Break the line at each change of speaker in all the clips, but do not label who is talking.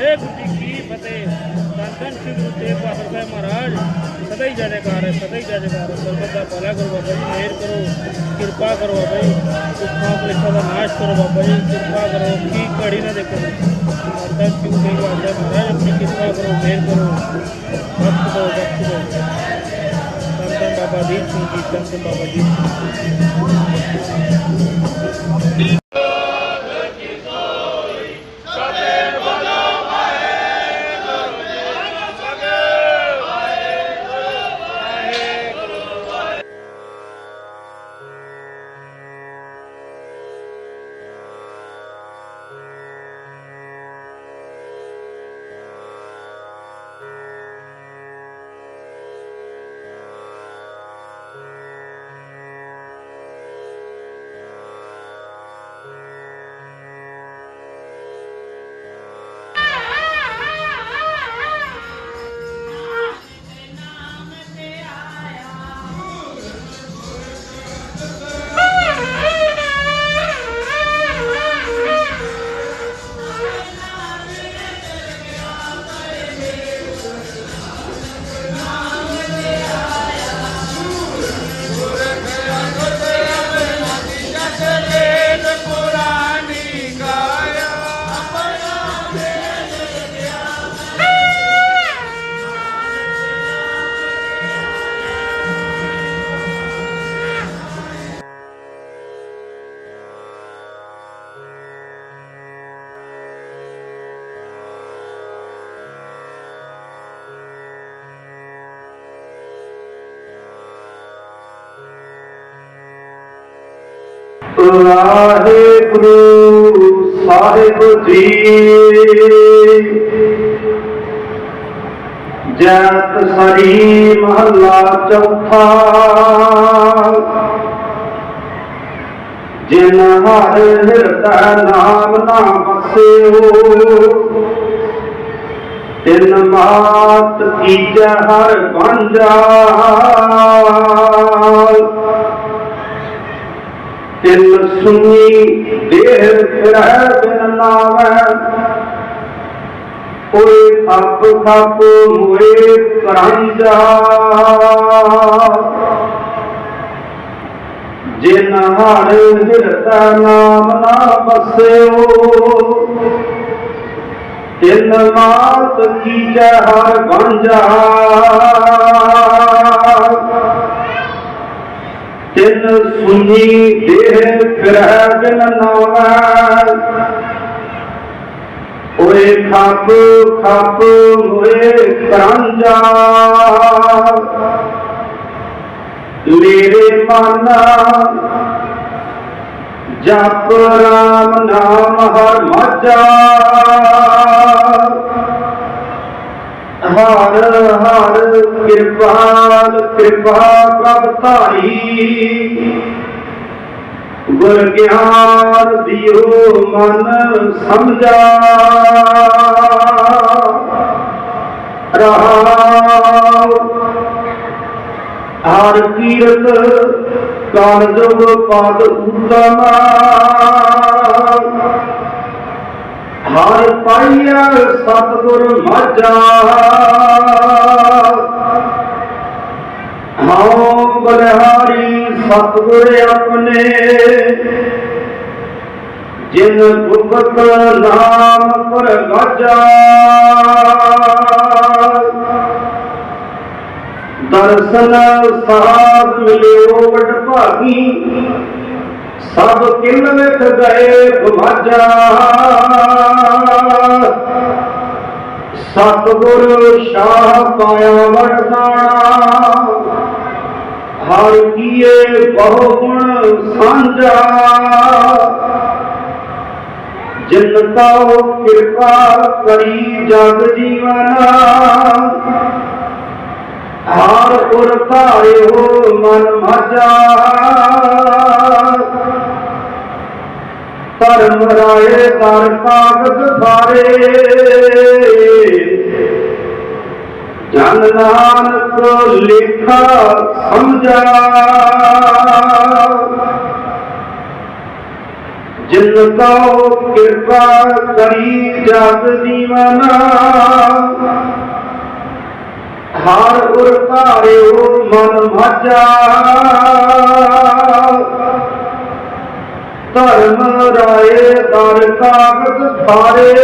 ਵਾਹਿਗੁਰੂ ਜੀ ਕੀ ਫਤਿਹ ਧੰਨ ਧੰਨ ਸ੍ਰੀ ਗੁਰੂ ਤੇਗ ਬਹਾਦਰ ਸਾਹਿਬ ਮਹਾਰਾਜ ਸਦਾ ਹੀ ਜੈਕਾਰ ਹੈ ਸਦਾ ਹੀ ਜੈਕਾਰ ਹੈ ਸਰਬਤ ਦਾ ਭਲਾ ਕਰੋ ਬਾਬਾ ਜੀ ਮਿਹਰ ਕਰੋ ਕਿਰਪਾ ਕਰੋ ਬਾਬਾ ਜੀ ਦੁੱਖਾਂ ਕਲੇਸ਼ਾਂ ਦਾ ਨਾਸ਼ ਕਰੋ ਬਾਬਾ ਜੀ ਕਿਰਪਾ ਕਰੋ ਕੀ ਘੜੀ ਨਾ ਦੇਖੋ ਧੰਨ ਧੰਨ ਸ੍ਰੀ ਗੁਰੂ ਤੇਗ ਬਹਾਦਰ ਸਾਹਿਬ ਮਹਾਰਾਜ ਆਪਣੀ ਕਿਰਪਾ ਕਰੋ ਮਿਹਰ ਕਰੋ ਬਖਸ਼ ਦਿਓ ਬਖਸ਼ ਦਿਓ ਧੰਨ ਧੰਨ ਬਾਬਾ ਦੀਪ ਸਿੰਘ ਜੀ ਧੰਨ ਧੰਨ ਬਾਬਾ ਦੀਪ
ਵਾਹਿਗੁਰੂ ਸਾਹਿਬ ਜੀ। ਜਤ ਸਰੀ ਮਹੱਲਾ ਚੌਥਾ। ਜਿਨ ਹਰ ਹਿਰਦੈ ਨਾਮ ਨਾ ਬਸਿਓ ਤਿਨ ਮਾਤ ਕੀਜੈ ਹਰ ਬੰਜਾ ਤਿਲ ਸੁਣੀ ਦੇਹ ਫਿਰੈ ਬਿਨ ਨਾਵੈ। ਕੋਈ ਥੱਪ ਥੱਪ ਹੋਏ ਕਰਾਂਜਾ ਜਿਨ ਹਰ ਹਿਰਦੈ ਨਾਮ ਨਾ ਬਸਿਓ ਤਿਨ ਮਾਤ ਕੀਜੈ ਹਰ ਗੰਜਾ। ਤਿਨ ਸੁਣੀ ਦੇਹ ਫਿਰੈ ਬਿਨ ਨਾਵੈ ਓਏ ਖੱਪ ਖੱਪ ਹੋਏ ਕਰਾਂਜਾ ਮੇਰੇ ਮਨ ਜਪ ਰਾਮ ਨਾਮ ਹਰ ਮਜਾ ਹਰ ਹਰ ਕਿਰਪਾਲ ਕਿਰਪਾ ਪ੍ਰਭ ਧਾਰੀ। ਗੁਰ ਗਿਆਨ ਦਿਓ ਮਨ ਸਮਝਾ। ਰਹਾਉ। ਹਰ ਕੀਰਤ ਕਾਲ ਜੁਗ ਪਦ ਉਤਮ। ਪਾਈਆ ਸਤਿਗੁਰ ਮਾਝਾ। ਹਉ ਬਲਿਹਾਰੀ ਸਤਿਗੁਰ ਆਪਣੇ, ਜਿਨ ਗੁਪਤ ਨਾਮ ਪਰ ਗਾਜਾ ਦਰਸ਼ਨ ਸਾਧ ਮਿਲਿਓ ਵਡ ਭਾਗੀ ਸਭ ਕਿਲ ਗਏ ਗੁਮਾਜਾ। ਸਤਿਗੁਰ ਸ਼ਾਹ ਪਾਇਆ ਵਰਦਾਨਾ ਹਰ ਕੀਏ ਬਹੁ ਗੁਣ ਸਾਂਝਾ। ਜਿਨ ਤਾਉ ਕਿਰਪਾ ਕਰੀ ਜਗ ਜੀਵਨਾ। ਹਾਰ ਪੁਰ ਧਾਰਿਓ ਮਨ ਮਾਝਾ ਰਾਏ ਦਰ ਕਾਗਜ਼ ਫਾਰੇ ਜਨ ਨਾਨਕ ਲੇਖਾ ਸਮਝਾ। ਜਿਨ ਕੋ ਕਿਰਪਾ ਕਰੀ ਜਗ ਜੀਵਨਾ। ਹਰ ਉਰ ਧਾਰਿਓ ਮਨ ਮਾਝਾ ਧਰਮ ਰਾਏ ਦਰ ਕਾਗਜ਼ ਧਾਰੇ।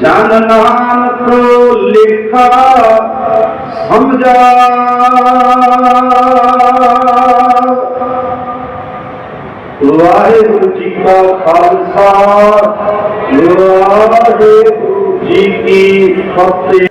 ਜਨ ਨਾਨਕ ਲਿਖਾ, ਸਮਝਾ। ਵਾਹਿਗੁਰੂ ਜੀ ਕਾ ਖਾਲਸਾ ਵਾਹਿਗੁਰੂ ਜੀ ਕੀ ਫਤਿਹ।